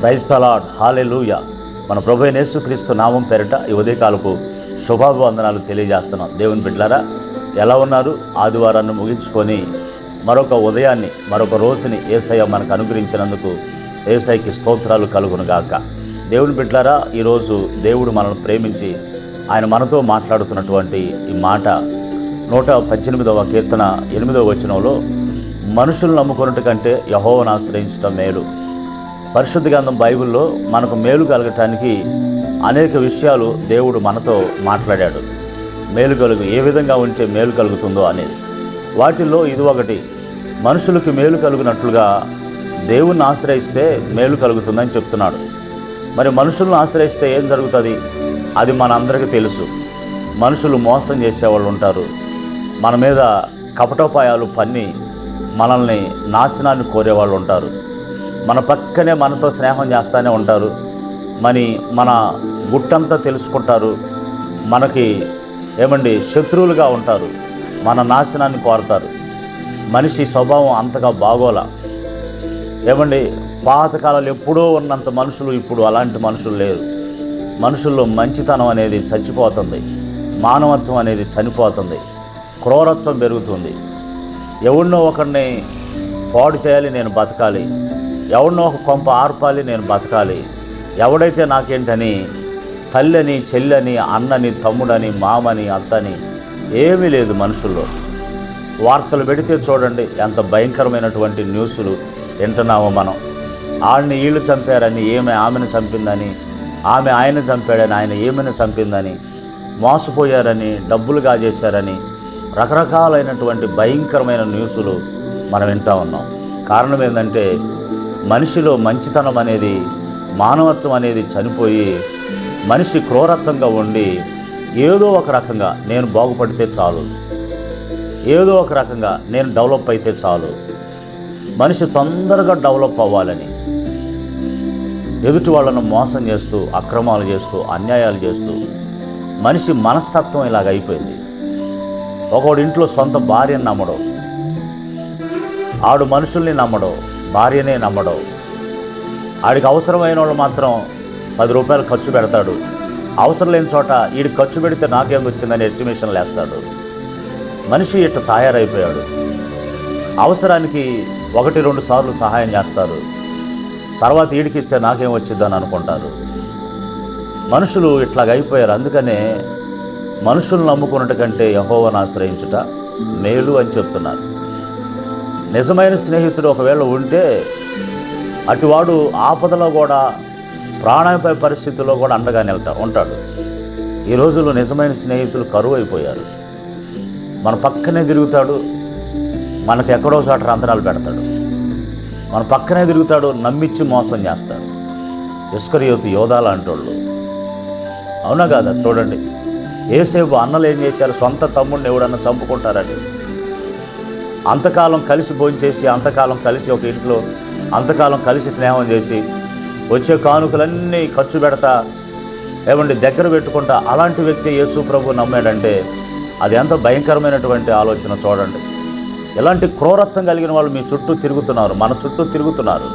Praise తలాడ్ hallelujah మన ప్రభు అయిన యేసుక్రీస్తు నామం పేరిట ఈ ఉదయకాలపు శుభాభివందనాలు తెలియజేస్తున్నాం. దేవుని బిడ్డలారా ఎలా ఉన్నారు? ఆదివారాన్ని ముగించుకొని మరొక ఉదయాన్ని మరొక రోజుని ఏసయ్య మనకు అనుగ్రహించినందుకు ఏసైకి స్తోత్రాలు కలుగునుగాక దేవుని బిడ్డలారా ఈరోజు దేవుడు మనల్ని ప్రేమించి ఆయన మనతో మాట్లాడుతున్నటువంటి ఈ మాట నూట పద్దెనిమిదవ కీర్తన ఎనిమిదవ వచనంలో మనుషులు నమ్ముకున్నట్టు కంటే యహోవను ఆశ్రయించటం మేలు. పరిశుద్ధ గ్రంథం బైబిల్లో మనకు మేలు కలగటానికి అనేక విషయాలు దేవుడు మనతో మాట్లాడాడు. మేలు కలుగు ఏ విధంగా ఉంటే మేలు కలుగుతుందో అనేది. వాటిల్లో ఇది ఒకటి. మనుషులకు మేలు కలుగునట్లుగా దేవుణ్ణి ఆశ్రయిస్తే మేలు కలుగుతుందని చెప్తున్నాడు. మరి మనుషులను ఆశ్రయిస్తే ఏం జరుగుతుంది? అది మన అందరికీ తెలుసు. మనుషులు మోసం చేసేవాళ్ళు ఉంటారు. మన మీద కపటోపాయాలు పన్ని మనల్ని నాశనాన్ని కోరేవాళ్ళు ఉంటారు. మన పక్కనే మనతో స్నేహం చేస్తూనే ఉంటారు. మరి మన గుట్టంతా తెలుసుకుంటారు. మనకి ఏమండి? శత్రువులుగా ఉంటారు. మన నాశనాన్ని కోరతారు. మనిషి స్వభావం అంతగా బాగోలా. ఏమండి? పాతకాలంలో ఎప్పుడో ఉన్నంత మనుషులు ఇప్పుడు అలాంటి మనుషులు లేరు. మనుషుల్లో మంచితనం అనేది చచ్చిపోతుంది. మానవత్వం అనేది చనిపోతుంది. క్రూరత్వం పెరుగుతుంది. ఎవరినో ఒకరిని పాడు చేయాలి నేను బతకాలి. ఎవడనో ఒక కొంప ఆర్పాలి నేను బతకాలి. ఎవడైతే నాకేంటని తల్లని చెల్లని అన్నని తమ్ముడని మామని అత్తని ఏమీ లేదు మనుషుల్లో. వార్తలు పెడితే చూడండి ఎంత భయంకరమైనటువంటి న్యూస్లు వింటున్నామో మనం. ఆడిని వీళ్ళు చంపారని ఏమి ఆమెను చంపిందని ఆమె ఆయన చంపాడని ఆయన ఏమైనా చంపిందని మోసపోయారని డబ్బులు కాజేశారని రకరకాలైనటువంటి భయంకరమైన న్యూస్లు మనం వింటా ఉన్నాం. కారణం ఏంటంటే మనిషిలో మంచితనం అనేది మానవత్వం అనేది చనిపోయి మనిషి క్రూరత్వంగా ఉండి ఏదో ఒక రకంగా నేను బాగుపడితే చాలు. ఏదో ఒక రకంగా నేను డెవలప్ అయితే చాలు. మనిషి తొందరగా డెవలప్ అవ్వాలని ఎదుటి వాళ్ళను మోసం చేస్తూ అక్రమాలు చేస్తూ అన్యాయాలు చేస్తూ మనిషి మనస్తత్వం ఇలాగ అయిపోయింది. ఒకడు ఇంట్లో సొంత భార్యను నమ్మడం. ఆడు మనుషుల్ని నమ్మడం. భార్యనే నమ్మడం. ఆడికి అవసరమైన వాళ్ళు మాత్రం పది రూపాయలు ఖర్చు పెడతాడు. అవసరం లేని చోట వీడికి ఖర్చు పెడితే నాకేం వచ్చిందని ఎస్టిమేషన్లు వేస్తాడు మనిషి ఇట్ట తయారైపోయాడు? అవసరానికి ఒకటి రెండు సార్లు సహాయం చేస్తారు. తర్వాత ఈడికిస్తే నాకేం వచ్చిందని అనుకుంటారు. మనుషులు ఇట్లాగ అయిపోయారు. అందుకనే మనుషులను నమ్ముకున్నట్టు కంటే యహోవను ఆశ్రయించుట మేలు అని చెప్తున్నారు. నిజమైన స్నేహితుడు ఒకవేళ ఉంటే అటువాడు ఆపదలో కూడా ప్రాణాపాయ పరిస్థితుల్లో కూడా అండగా నిలట ఉంటాడు. ఈ రోజుల్లో నిజమైన స్నేహితులు కరువు అయిపోయారు మన పక్కనే తిరుగుతాడు మనకు ఎక్కడో చోట రంధ్రాలు పెడతాడు. మన పక్కనే తిరుగుతాడు నమ్మిచ్చి మోసం చేస్తాడు. ఇస్కరియోతు యోధా లాంటోళ్ళు. అవునా కాదా? చూడండి. ఏసేపు అన్నలు ఏం చేశారు? సొంత తమ్ముడిని ఎవడన్నా చంపుకుంటారని. అంతకాలం కలిసి భోంచేసి అంతకాలం కలిసి ఒక ఇంట్లో అంతకాలం కలిసి స్నేహం చేసి వచ్చే కానుకలన్నీ ఖర్చు పెడతా ఏమండి దగ్గర పెట్టుకుంటా అలాంటి వ్యక్తి యేసు ప్రభు నమ్మాడంటే అది ఎంత భయంకరమైనటువంటి ఆలోచన చూడండి. ఎలాంటి క్రూరత్వం కలిగిన వాళ్ళు మీ చుట్టూ తిరుగుతున్నారు మన చుట్టూ తిరుగుతున్నారు.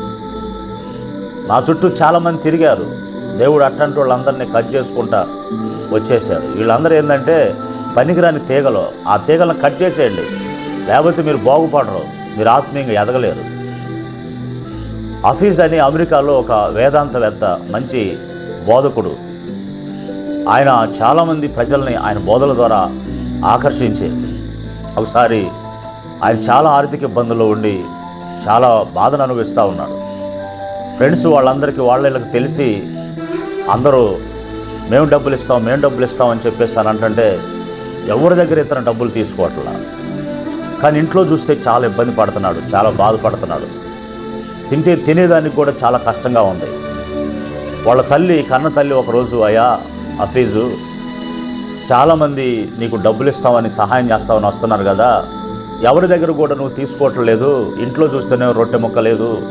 నా చుట్టూ చాలామంది తిరిగారు దేవుడు అట్టంటి వాళ్ళందరినీ కట్ చేసుకుంటా వచ్చేసారు వీళ్ళందరూ ఏంటంటే పనికిరాని తీగలో ఆ తీగలను కట్ చేసేయండి. లేకపోతే మీరు బాగుపడరు మీరు ఆత్మీయంగా ఎదగలేరు. హఫీజ్ అని అమెరికాలో ఒక వేదాంతవేత్త మంచి బోధకుడు. ఆయన చాలామంది ప్రజల్ని ఆయన బోధల ద్వారా ఆకర్షించే ఒకసారి ఆయన చాలా ఆర్థిక ఇబ్బందుల్లో ఉండి చాలా బాధను అనుభవిస్తూ ఉన్నాడు. ఫ్రెండ్స్ వాళ్ళందరికీ వాళ్ళకి తెలిసి అందరూ మేము డబ్బులు ఇస్తాం మేము డబ్బులు ఇస్తాం అని చెప్పేసి అని అంటే ఎవరి దగ్గర ఇతను డబ్బులు తీసుకోవట్లా? కానీ ఇంట్లో చూస్తే చాలా ఇబ్బంది పడుతున్నాడు చాలా బాధపడుతున్నాడు. తింటే తినేదానికి కూడా చాలా కష్టంగా ఉంది. వాళ్ళ తల్లి కన్న తల్లి ఒకరోజు అయ్యా హఫీజు చాలామంది నీకు డబ్బులు ఇస్తామని సహాయం చేస్తామని వస్తున్నారు కదా. ఎవరి దగ్గర కూడా నువ్వు తీసుకోవట్లేదు ఇంట్లో చూస్తేనే రొట్టె ముక్క లేదు.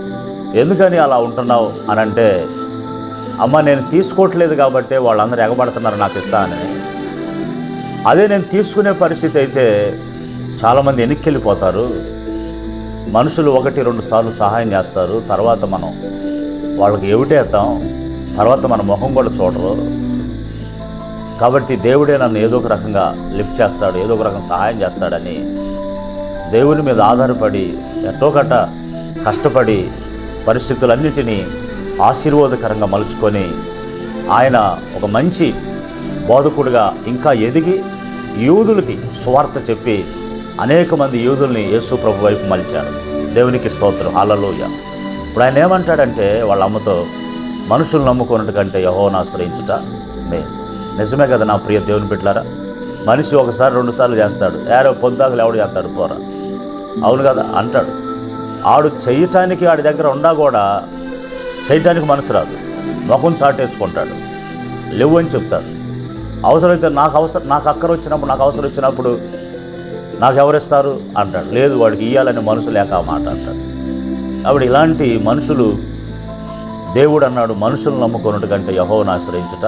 ఎందుకని అలా ఉంటున్నావు? అని అంటే అమ్మ నేను తీసుకోవట్లేదు కాబట్టి వాళ్ళందరూ ఎగబడుతున్నారు నాకు ఇస్తా అని. అదే నేను తీసుకునే పరిస్థితి అయితే చాలామంది వెనక్కి వెళ్ళిపోతారు మనుషులు ఒకటి రెండు సార్లు సహాయం చేస్తారు. తర్వాత మనం వాళ్ళకి ఏమిటేద్దాం తర్వాత మన ముఖం కూడా చూడరు. కాబట్టి దేవుడే నన్ను ఏదో ఒక రకంగా లిఫ్ట్ చేస్తాడు ఏదో ఒక రకంగా సహాయం చేస్తాడని దేవుని మీద ఆధారపడి ఎట్టో కట్ట కష్టపడి పరిస్థితులన్నిటినీ ఆశీర్వాదకరంగా మలుచుకొని ఆయన ఒక మంచి బోధకుడిగా ఇంకా ఎదిగి యూదులకి స్వార్థ చెప్పి అనేక మంది యూదుల్ని యేసు ప్రభు వైపు మలిచాడు దేవునికి స్తోత్రం. అలలోయ ఇప్పుడు ఆయన ఏమంటాడంటే వాళ్ళ అమ్మతో మనుషులు నమ్ముకున్నట్టు కంటే యహోను ఆశ్రయించుట మేలు. నిజమే కదా నా ప్రియ దేవుని పెట్టారా మనిషి ఒకసారి రెండుసార్లు చేస్తాడు. యారో పొద్దాకులు ఎవడు చేస్తాడు పోరా. అవును కదా అంటాడు. ఆడు చేయటానికి ఆడి దగ్గర ఉండా కూడా చేయటానికి మనసు రాదు. ముఖం చాటేసుకుంటాడు. లేవు అని చెప్తాడు. అవసరమైతే నాకు అవసరం నాకు అక్కర వచ్చినప్పుడు నాకు అవసరం వచ్చినప్పుడు నాకు ఎవరిస్తారు అంటాడు. లేదు వాడికి ఇయ్యాలని మనసు లేక మాట అంటాడు. కాబట్టి ఇలాంటి మనుషులు దేవుడు అన్నాడు మనుషులను నమ్ముకున్నట్టు కంటే యహోను ఆశ్రయించుట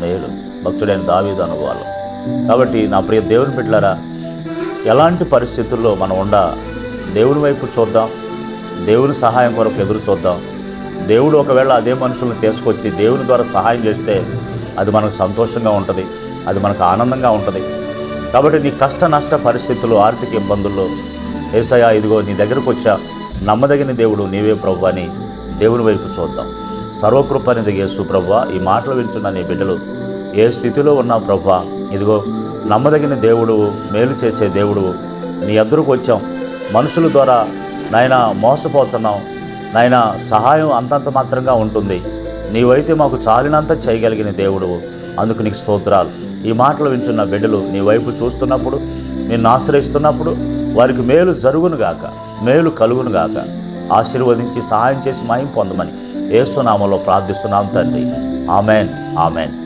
మేలు. భక్తుడైన దావీదు అనుభవాలు. కాబట్టి నా ప్రియ దేవుని బిడ్డలారా ఎలాంటి పరిస్థితుల్లో మనం ఉండ దేవుని వైపు చూద్దాం దేవుని సహాయం కొరకు ఎదురు చూద్దాం. దేవుడు ఒకవేళ అదే మనుషులను తీసుకొచ్చి దేవుని ద్వారా సహాయం చేస్తే అది మనకు సంతోషంగా ఉంటుంది అది మనకు ఆనందంగా ఉంటుంది. కాబట్టి నీ కష్ట నష్ట పరిస్థితులు ఆర్థిక ఇబ్బందుల్లో ఏసయా ఇదిగో నీ దగ్గరకు వచ్చా. నమ్మదగిన దేవుడు నీవే ప్రభు అని దేవుని వైపు చూద్దాం. సర్వకృపనిది యేసు ప్రభు ఈ మాటలు వింటున్న నీ బిడ్డలు ఏ స్థితిలో ఉన్నా ప్రభు ఇదిగో నమ్మదగిన దేవుడు మేలు చేసే దేవుడు నీ ఎదురుకు వచ్చాం. మనుషుల ద్వారా నాయన మోసపోతున్నాం. నాయన సహాయం అంతంత మాత్రంగా ఉంటుంది. నీవైతే మాకు చాలినంత చేయగలిగిన దేవుడు. అందుకు నీకు స్తోత్రాలు. ఈ మాటలు వింటున్న బిడ్డలు నీ వైపు చూస్తున్నప్పుడు నిన్ను ఆశ్రయిస్తున్నప్పుడు వారికి మేలు జరుగును గాక మేలు కలుగును గాక. ఆశీర్వదించి సహాయం చేసి మాయం పొందమని ఏసునామలో ప్రార్థిస్తున్నాం తండ్రి. Amen amen.